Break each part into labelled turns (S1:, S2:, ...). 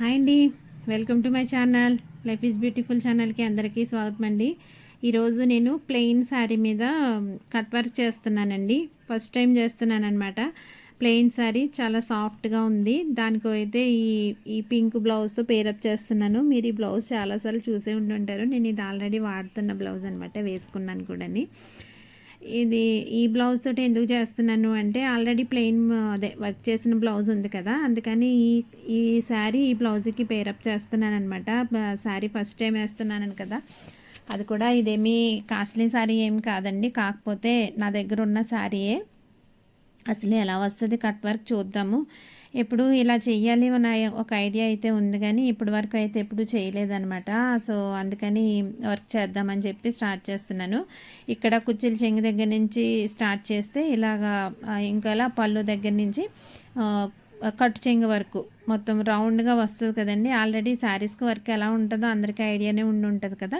S1: Hi అండి. Welcome to my channel. Life is beautiful ఛానల్కి అందరికీ స్వాగతం అండి ఈరోజు నేను ప్లెయిన్ శారీ మీద కట్ వర్క్ చేస్తున్నానండి. ఫస్ట్ టైం చేస్తున్నాను అనమాట ప్లెయిన్ శారీ చాలా సాఫ్ట్గా ఉంది. దానికి అయితే ఈ ఈ పింక్ బ్లౌజ్తో పేరప్ చేస్తున్నాను. మీరు ఈ బ్లౌజ్ చాలాసార్లు చూసే ఉంటుంటారు నేను ఇది ఆల్రెడీ వాడుతున్న బ్లౌజ్ అనమాట వేసుకున్నాను కూడా ఇది ఈ బ్లౌజ్ తోటి ఎందుకు చేస్తున్నాను అంటే ఆల్రెడీ ప్లెయిన్ అదే వర్క్ చేసిన బ్లౌజ్ ఉంది కదా అందుకని ఈ ఈ శారీ ఈ బ్లౌజ్కి పేరప్ చేస్తున్నాను అనమాట శారీ ఫస్ట్ టైం వేస్తున్నాను కదా. అది కూడా ఇదేమీ కాస్ట్లీ శారీ ఏం కాదండి. కాకపోతే నా దగ్గర ఉన్న శారీయే. అసలు ఎలా వస్తుంది? కట్ వర్క్ చూద్దాము. ఎప్పుడు ఇలా చెయ్యాలి మన ఒక ఐడియా అయితే ఉంది కానీ ఇప్పటి వరకు అయితే ఎప్పుడు చేయలేదనమాట సో అందుకని వర్క్ చేద్దామని చెప్పి స్టార్ట్ చేస్తున్నాను. ఇక్కడ కుచ్చిల చెంగి దగ్గర నుంచి స్టార్ట్ చేస్తే ఇలాగా ఇంకలా పళ్ళు దగ్గర నుంచి కట్ చెంగు వరకు మొత్తం రౌండ్గా వస్తుంది కదండి. ఆల్రెడీ శారీస్కి వర్క్ ఎలా ఉంటుందో అందరికీ ఐడియానే ఉండి ఉంటుంది కదా.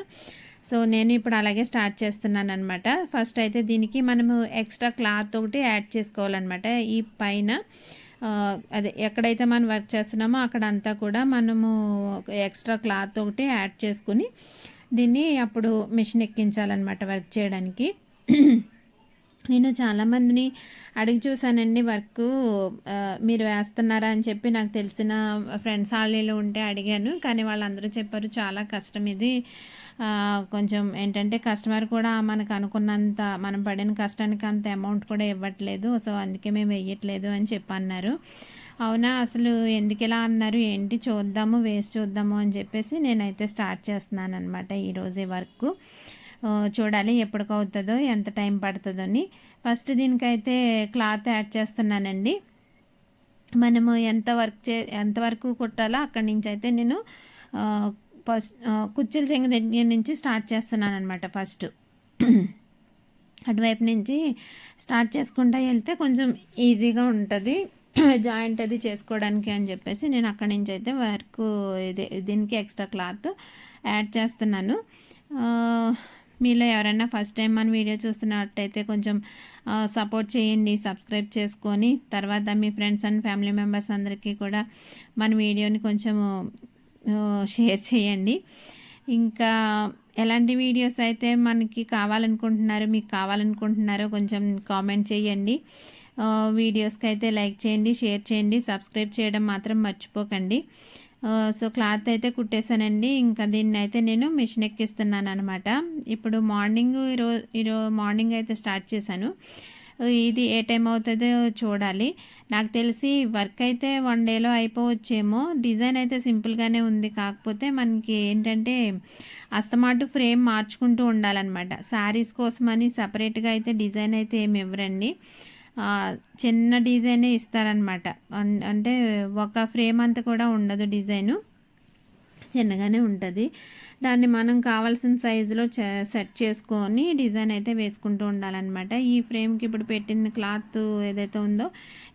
S1: సో నేను ఇప్పుడు అలాగే స్టార్ట్ చేస్తున్నాను అనమాట ఫస్ట్ అయితే దీనికి మనము ఎక్స్ట్రా క్లాత్ ఒకటి యాడ్ చేసుకోవాలన్నమాట. ఈ పైన అదే ఎక్కడైతే మనం వర్క్ చేస్తున్నామో అక్కడ అంతా కూడా మనము ఎక్స్ట్రా క్లాత్ ఒకటి యాడ్ చేసుకుని దీన్ని అప్పుడు మిషన్ ఎక్కించాలన్నమాట వర్క్ చేయడానికి. నేను చాలామందిని అడిగి చూశానండి వర్క్ మీరు వేస్తున్నారా? అని చెప్పి నాకు తెలిసిన ఫ్రెండ్స్ హాలీలో ఉంటే అడిగాను. కానీ వాళ్ళందరూ చెప్పారు చాలా కష్టం ఇది. కొంచెం ఏంటంటే కస్టమర్ కూడా మనకు అనుకున్నంత మనం పడిన కష్టానికి అంత అమౌంట్ కూడా ఇవ్వట్లేదు. సో అందుకే మేము వెయ్యట్లేదు అని చెప్పి అన్నారు అవునా? అసలు ఎందుకు ఇలా అన్నారు? ఏంటి? చూద్దాము వేస్ట్ చూద్దాము అని చెప్పేసి నేనైతే స్టార్ట్ చేస్తున్నాను అనమాట ఈరోజు వర్క్ చూడాలి ఎప్పటికవుతుందో ఎంత టైం పడుతుందో అని. ఫస్ట్ దీనికైతే క్లాత్ యాడ్ చేస్తున్నానండి. మనము ఎంత వర్క్ చే ఎంతవరకు కుట్టాలో అక్కడి నుంచి అయితే నేను ఫస్ట్ కుచ్చిల చెంగ దగ్గర నుంచి స్టార్ట్ చేస్తున్నాను అనమాట ఫస్ట్. అటువైపు నుంచి స్టార్ట్ చేసుకుంటా వెళ్తే కొంచెం ఈజీగా ఉంటుంది. జాయింట్ అది చేసుకోవడానికి అని చెప్పేసి నేను అక్కడి నుంచి అయితే వర్క్ ఇది దీనికి ఎక్స్ట్రా క్లాత్ యాడ్ చేస్తున్నాను. మీలో ఎవరైనా ఫస్ట్ టైం మన వీడియో చూస్తున్నట్టయితే కొంచెం సపోర్ట్ చేయండి సబ్స్క్రైబ్ చేసుకొని తర్వాత మీ ఫ్రెండ్స్ అండ్ ఫ్యామిలీ మెంబర్స్ అందరికీ కూడా మన వీడియోని కొంచెం షేర్ చేయండి. ఇంకా ఎలాంటి వీడియోస్ అయితే మనకి కావాలనుకుంటున్నారో మీకు కావాలనుకుంటున్నారో కొంచెం కామెంట్ చేయండి. వీడియోస్కి అయితే లైక్ చేయండి షేర్ చేయండి సబ్స్క్రైబ్ చేయడం మాత్రం మర్చిపోకండి. సో క్లాత్ అయితే కుట్టేశానండి. ఇంకా దీన్ని అయితే నేను మిషన్ ఎక్కిస్తున్నాను అనమాట ఇప్పుడు మార్నింగ్ ఈరోజు ఈరోజు మార్నింగ్ అయితే స్టార్ట్ చేశాను. ఇది ఏ టైం అవుతుందో చూడాలి. నాకు తెలిసి వర్క్ అయితే వన్ డేలో అయిపోవచ్చేమో. డిజైన్ అయితే సింపుల్గానే ఉంది. కాకపోతే మనకి ఏంటంటే అస్తమాటు ఫ్రేమ్ మార్చుకుంటూ ఉండాలన్నమాట. శారీస్ కోసమని సపరేట్గా అయితే డిజైన్ అయితే ఏమి ఇవ్వరండి. చిన్న డిజైనే ఇస్తారనమాట అంటే ఒక ఫ్రేమ్ అంతా కూడా ఉండదు డిజైను. చిన్నగానే ఉంటుంది. దాన్ని మనం కావాల్సిన సైజులో సెట్ చేసుకొని డిజైన్ అయితే వేసుకుంటూ ఉండాలన్నమాట. ఈ ఫ్రేమ్కి ఇప్పుడు పెట్టిన క్లాత్ ఏదైతే ఉందో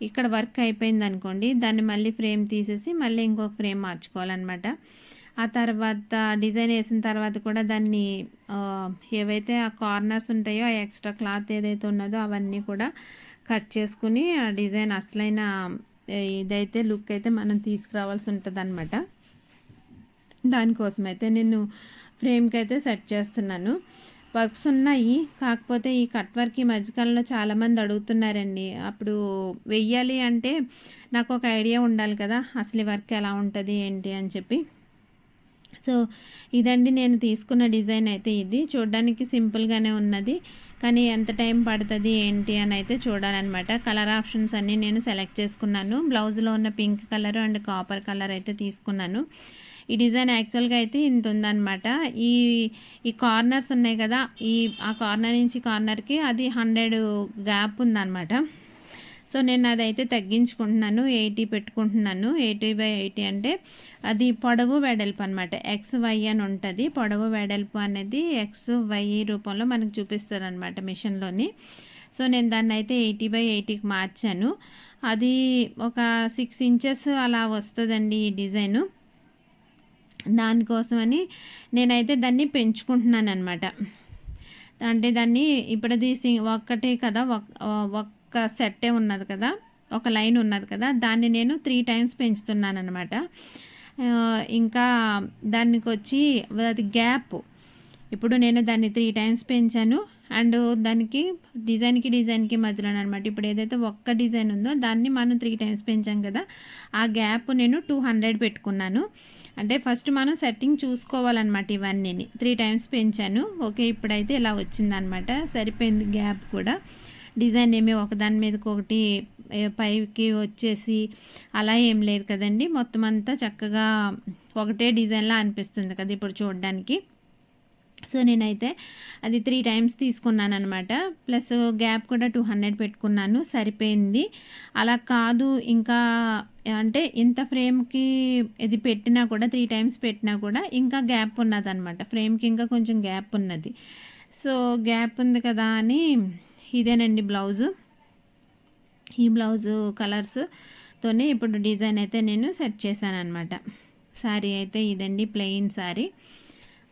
S1: ఇక్కడ వర్క్ అయిపోయింది అనుకోండి దాన్ని మళ్ళీ ఫ్రేమ్ తీసేసి మళ్ళీ ఇంకొక ఫ్రేమ్ మార్చుకోవాలన్నమాట. ఆ తర్వాత డిజైన్ వేసిన తర్వాత కూడా దాన్ని ఏవైతే ఆ కార్నర్స్ ఉంటాయో ఆ ఎక్స్ట్రా క్లాత్ ఏదైతే ఉన్నదో అవన్నీ కూడా కట్ చేసుకుని ఆ డిజైన్ అసలైన ఇదైతే లుక్ అయితే మనం తీసుకురావాల్సి ఉంటుంది అనమాట దానికోసం అయితే నేను ఫ్రేమ్కి అయితే సెట్ చేస్తున్నాను. వర్క్స్ ఉన్నాయి. కాకపోతే ఈ కట్ వర్క్ ఈ మధ్యకాలంలో చాలామంది అడుగుతున్నారండి. అప్పుడు వెయ్యాలి అంటే నాకు ఒక ఐడియా ఉండాలి కదా అసలు వర్క్ ఎలా ఉంటుంది ఏంటి అని చెప్పి. సో ఇదండి నేను తీసుకున్న డిజైన్ అయితే ఇది. చూడడానికి సింపుల్గానే ఉన్నది. కానీ ఎంత టైం పడుతుంది ఏంటి అని అయితే చూడాలన్నమాట. కలర్ ఆప్షన్స్ అన్నీ నేను సెలెక్ట్ చేసుకున్నాను. బ్లౌజ్లో ఉన్న pink colour and copper colour అయితే తీసుకున్నాను. ఈ డిజైన్ యాక్చువల్గా అయితే ఇంత ఉందన్నమాట ఈ ఈ కార్నర్స్ ఉన్నాయి కదా ఈ ఆ కార్నర్ నుంచి కార్నర్కి అది హండ్రెడ్ గ్యాప్ ఉందన్నమాట. సో నేను అదైతే తగ్గించుకుంటున్నాను ఎయిటీ పెట్టుకుంటున్నాను. ఎయిటీ బై ఎయిటీ అంటే అది పొడవు వెడల్పు అనమాట ఎక్స్ వై అని ఉంటుంది. పొడవు వెడల్పు అనేది ఎక్స్ వై రూపంలో మనకు చూపిస్తుంది అనమాట మిషన్లోని. సో నేను దాన్ని అయితే ఎయిటీ బై ఎయిటీకి మార్చాను. అది ఒక సిక్స్ ఇంచెస్ అలా వస్తుందండి ఈ డిజైను. దానికోసమని నేనైతే దాన్ని పెంచుకుంటున్నాను అనమాట అంటే దాన్ని ఇప్పుడది ఒక్కటే కదా ఒక్క సెట్టే ఉన్నది కదా ఒక లైన్ ఉన్నది కదా దాన్ని నేను త్రీ టైమ్స్ పెంచుతున్నాను అనమాట ఇంకా దానికి వచ్చి అది గ్యాప్. ఇప్పుడు నేను దాన్ని త్రీ టైమ్స్ పెంచాను. అండ్ దానికి డిజైన్కి డిజైన్కి మధ్యలో అనమాట ఇప్పుడు ఏదైతే ఒక్క డిజైన్ ఉందో దాన్ని మనం త్రీ టైమ్స్ పెంచాం కదా ఆ గ్యాప్ నేను టూ హండ్రెడ్ పెట్టుకున్నాను. అంటే ఫస్ట్ మనం సెట్టింగ్ చూసుకోవాలన్నమాట ఇవన్నీ త్రీ టైమ్స్ పెంచాను. ఓకే ఇప్పుడైతే ఇలా వచ్చిందనమాట సరిపోయింది గ్యాప్ కూడా. డిజైన్ ఏమి ఒకదాని మీదకి ఒకటి పైకి వచ్చేసి అలా ఏం లేదు కదండి. మొత్తం అంతా చక్కగా ఒకటే డిజైన్లా అనిపిస్తుంది కదా ఇప్పుడు చూడడానికి. సో నేనైతే అది త్రీ టైమ్స్ తీసుకున్నాను అనమాట ప్లస్ గ్యాప్ కూడా టూ హండ్రెడ్ పెట్టుకున్నాను. సరిపోయింది. అలా కాదు ఇంకా అంటే ఇంత ఫ్రేమ్కి ఇది పెట్టినా కూడా త్రీ టైమ్స్ పెట్టినా కూడా ఇంకా గ్యాప్ ఉన్నదన్నమాట. ఫ్రేమ్కి ఇంకా కొంచెం గ్యాప్ ఉన్నది. సో గ్యాప్ ఉంది కదా అని ఇదేనండి బ్లౌజు. ఈ బ్లౌజు కలర్స్తోనే ఇప్పుడు డిజైన్ అయితే నేను సెట్ చేశాను అనమాట శారీ అయితే ఇదండి ప్లెయిన్ శారీ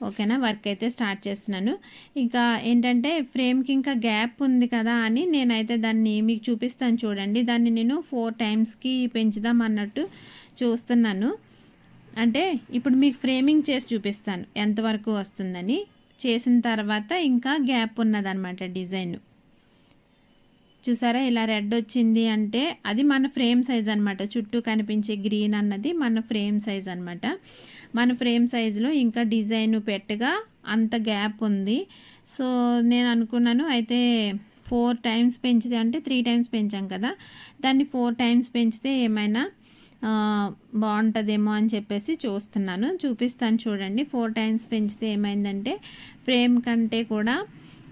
S1: ఓకేనా? వర్క్ అయితే స్టార్ట్ చేస్తున్నాను. ఇంకా ఏంటంటే ఫ్రేమ్కి ఇంకా గ్యాప్ ఉంది కదా అని నేనైతే దాన్ని మీకు చూపిస్తాను చూడండి. దాన్ని నేను ఫోర్ టైమ్స్కి పెంచుదాం అన్నట్టు చూస్తున్నాను. అంటే ఇప్పుడు మీకు ఫ్రేమింగ్ చేసి చూపిస్తాను. ఎంతవరకు వస్తుందని. చేసిన తర్వాత ఇంకా గ్యాప్ ఉన్నదనమాట డిజైన్. చూసారా ఇలా రెడ్ వచ్చింది అంటే అది మన ఫ్రేమ్ సైజ్ అనమాట చుట్టూ కనిపించే గ్రీన్ అన్నది మన ఫ్రేమ్ సైజ్ అనమాట మన ఫ్రేమ్ సైజులో ఇంకా డిజైన్ పెట్టగా అంత గ్యాప్ ఉంది. సో నేను అనుకున్నాను అయితే ఫోర్ టైమ్స్ పెంచితే అంటే త్రీ టైమ్స్ పెంచాం కదా. దాన్ని ఫోర్ టైమ్స్ పెంచితే ఏమైనా బాగుంటుందేమో అని చెప్పేసి చూస్తున్నాను. చూపిస్తాను చూడండి. ఫోర్ టైమ్స్ పెంచితే ఏమైందంటే ఫ్రేమ్ కంటే కూడా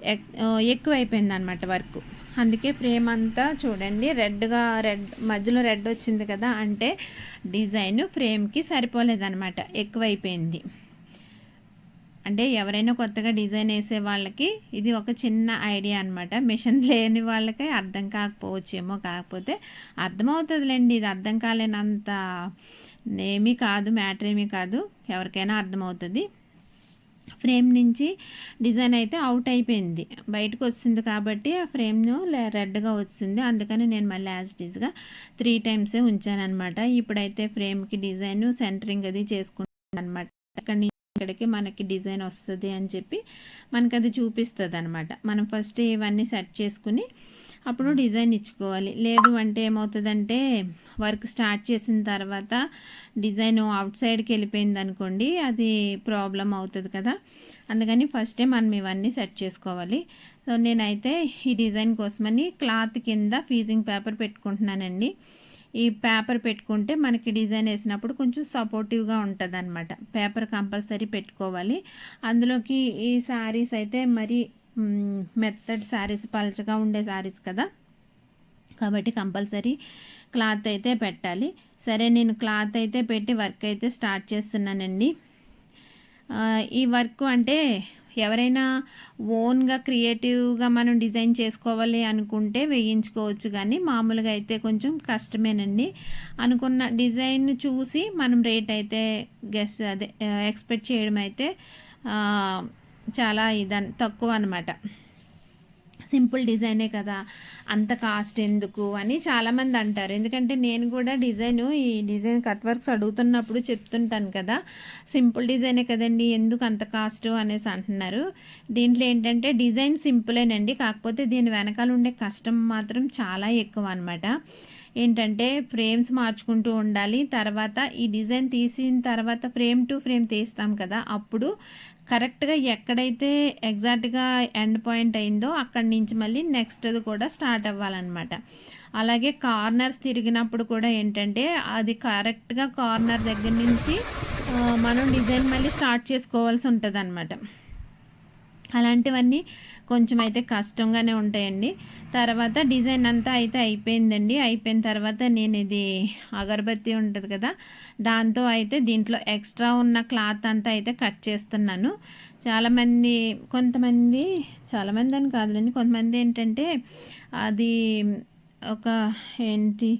S1: ఎక్- ఎక్కువైపోయింది అనమాట వర్క్. అందుకే ఫ్రేమ్ అంతా చూడండి. రెడ్గా రెడ్ మధ్యలో రెడ్ వచ్చింది కదా అంటే డిజైన్ ఫ్రేమ్కి సరిపోలేదన్నమాట. ఎక్కువైపోయింది. అంటే ఎవరైనా కొత్తగా డిజైన్ వేసే వాళ్ళకి ఇది ఒక చిన్న ఐడియా అనమాట మిషన్ లేని వాళ్ళకి అర్థం కాకపోవచ్చేమో కాకపోతే అర్థమవుతుందిలేండి. ఇది అర్థం కాలేనంత ఏమీ కాదు మ్యాటర్ ఏమీ కాదు ఎవరికైనా అర్థమవుతుంది. ఫ్రేమ్ నుంచి డిజైన్ అయితే అవుట్ అయిపోయింది. బయటకు వస్తుంది కాబట్టి ఆ ఫ్రేమ్ను రెడ్గా వచ్చింది. అందుకని నేను మళ్ళీ యాజ్ డీజ్గా త్రీ టైమ్సే ఉంచాను అనమాట ఇప్పుడైతే ఫ్రేమ్కి డిజైన్ సెంటరింగ్ అది చేసుకుంటాను అనమాట అక్కడి నుంచి ఇక్కడికి మనకి డిజైన్ వస్తుంది అని చెప్పి మనకు అది చూపిస్తుంది అనమాట మనం ఫస్ట్ ఇవన్నీ సెట్ చేసుకుని అప్పుడు డిజైన్ ఇచ్చుకోవాలి. లేదు అంటే ఏమవుతుందంటే వర్క్ స్టార్ట్ చేసిన తర్వాత డిజైన్ అవుట్ సైడ్కి వెళ్ళిపోయింది అనుకోండి అది ప్రాబ్లం అవుతుంది కదా. అందుకని ఫస్టే మనం ఇవన్నీ సెట్ చేసుకోవాలి. సో నేనైతే ఈ డిజైన్ కోసమని క్లాత్ కింద ఫీజింగ్ పేపర్ పెట్టుకుంటున్నానండి. ఈ పేపర్ పెట్టుకుంటే మనకి డిజైన్ వేసినప్పుడు కొంచెం సపోర్టివ్గా ఉంటుంది అనమాట పేపర్ కంపల్సరీ పెట్టుకోవాలి. అందులోకి ఈ శారీస్ అయితే మరి మెత్తటి శారీస్ పలచగా ఉండే శారీస్ కదా. కాబట్టి కంపల్సరీ క్లాత్ అయితే పెట్టాలి. సరే నేను క్లాత్ అయితే పెట్టి వర్క్ అయితే స్టార్ట్ చేస్తున్నానండి. ఈ వర్క్ అంటే ఎవరైనా ఓన్గా క్రియేటివ్గా మనం డిజైన్ చేసుకోవాలి అనుకుంటే వేయించుకోవచ్చు కానీ మామూలుగా అయితే కొంచెం కష్టమేనండి. అనుకున్న డిజైన్ చూసి మనం రేట్ అయితే గెస్ అదే ఎక్స్పెక్ట్ చేయడం అయితే చాలా ఇదన్ తక్కువ అనమాట సింపుల్ డిజైనే కదా అంత కాస్ట్ ఎందుకు అని చాలామంది అంటారు. ఎందుకంటే నేను కూడా డిజైన్ ఈ డిజైన్ కట్ వర్క్స్ అడుగుతున్నప్పుడు చెప్తుంటాను కదా సింపుల్ డిజైనే కదండి ఎందుకు అంత కాస్ట్ అనేసి అంటున్నారు. దీంట్లో ఏంటంటే డిజైన్ సింపులేనండి కాకపోతే దీని వెనకాల ఉండే కష్టం మాత్రం చాలా ఎక్కువ అనమాట ఏంటంటే ఫ్రేమ్స్ మార్చుకుంటూ ఉండాలి తర్వాత ఈ డిజైన్ తీసిన తర్వాత ఫ్రేమ్ టు ఫ్రేమ్ తీస్తాం కదా అప్పుడు కరెక్ట్గా ఎక్కడైతే ఎగ్జాక్ట్గా ఎండ్ పాయింట్ అయిందో అక్కడి నుంచి మళ్ళీ నెక్స్ట్ కూడా స్టార్ట్ అవ్వాలన్నమాట. అలాగే కార్నర్స్ తిరిగినప్పుడు కూడా ఏంటంటే అది కరెక్ట్గా కార్నర్ దగ్గర నుంచి మనం డిజైన్ మళ్ళీ స్టార్ట్ చేసుకోవాల్సి ఉంటుంది అలాంటివన్నీ కొంచెం అయితే కష్టంగానే ఉంటాయండి. తర్వాత డిజైన్ అంతా అయితే అయిపోయిందండి. అయిపోయిన తర్వాత నేను ఇది అగరబత్తి ఉంటుంది కదా దాంతో అయితే దీంట్లో ఎక్స్ట్రా ఉన్న క్లాత్ అంతా అయితే కట్ చేస్తున్నాను. చాలామంది కొంతమంది చాలామంది అని కాదులేండి కొంతమంది ఏంటంటే అది ఒక ఏంటి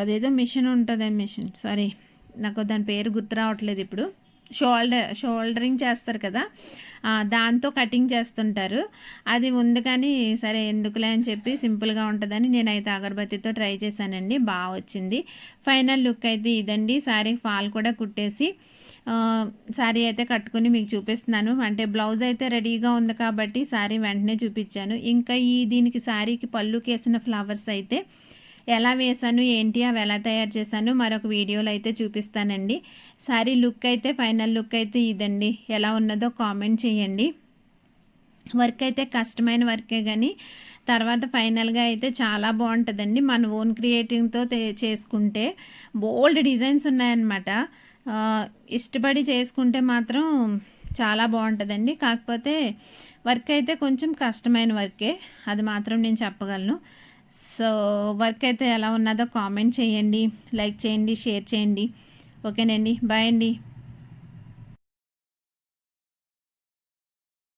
S1: అదేదో మిషన్ ఉంటుంది మిషన్ సారీ నాకు దాని పేరు గుర్తు రావట్లేదు ఇప్పుడు. షోల్డర్ షోల్డరింగ్ చేస్తారు కదా దాంతో కటింగ్ చేస్తుంటారు. అది ఉంది కానీ సరే ఎందుకులే అని చెప్పి సింపుల్గా ఉంటుందని నేనైతే అగరబత్తితో ట్రై చేశానండి. బాగా వచ్చింది. ఫైనల్ లుక్ అయితే ఇదండి. శారీ ఫాల్ కూడా కుట్టేసి శారీ అయితే కట్టుకుని మీకు చూపిస్తున్నాను. అంటే బ్లౌజ్ అయితే రెడీగా ఉంది కాబట్టి శారీ వెంటనే చూపించాను. ఇంకా ఈ దీనికి శారీకి పళ్ళు కేసిన ఫ్లవర్స్ అయితే ఎలా వేసాను ఏంటి అవి ఎలా తయారు చేశాను మరొక వీడియోలో అయితే చూపిస్తానండి. సారీ లుక్ అయితే ఫైనల్ లుక్ అయితే ఇదండి. ఎలా ఉన్నదో కామెంట్ చేయండి. వర్క్ అయితే కష్టమైన వర్కే కానీ తర్వాత ఫైనల్గా అయితే చాలా బాగుంటుందండి. మన ఓన్ క్రియేటింగ్తో చేసుకుంటే బోల్డ్ డిజైన్స్ ఉన్నాయన్నమాట. ఇష్టపడి చేసుకుంటే మాత్రం చాలా బాగుంటుందండి. కాకపోతే వర్క్ అయితే కొంచెం కష్టమైన వర్కే. అది మాత్రం నేను చెప్పగలను. సో వర్క్ అయితే ఎలా ఉన్నదో కామెంట్ చేయండి లైక్ చేయండి షేర్ చేయండి. ఓకేనండి బాయ్ అండి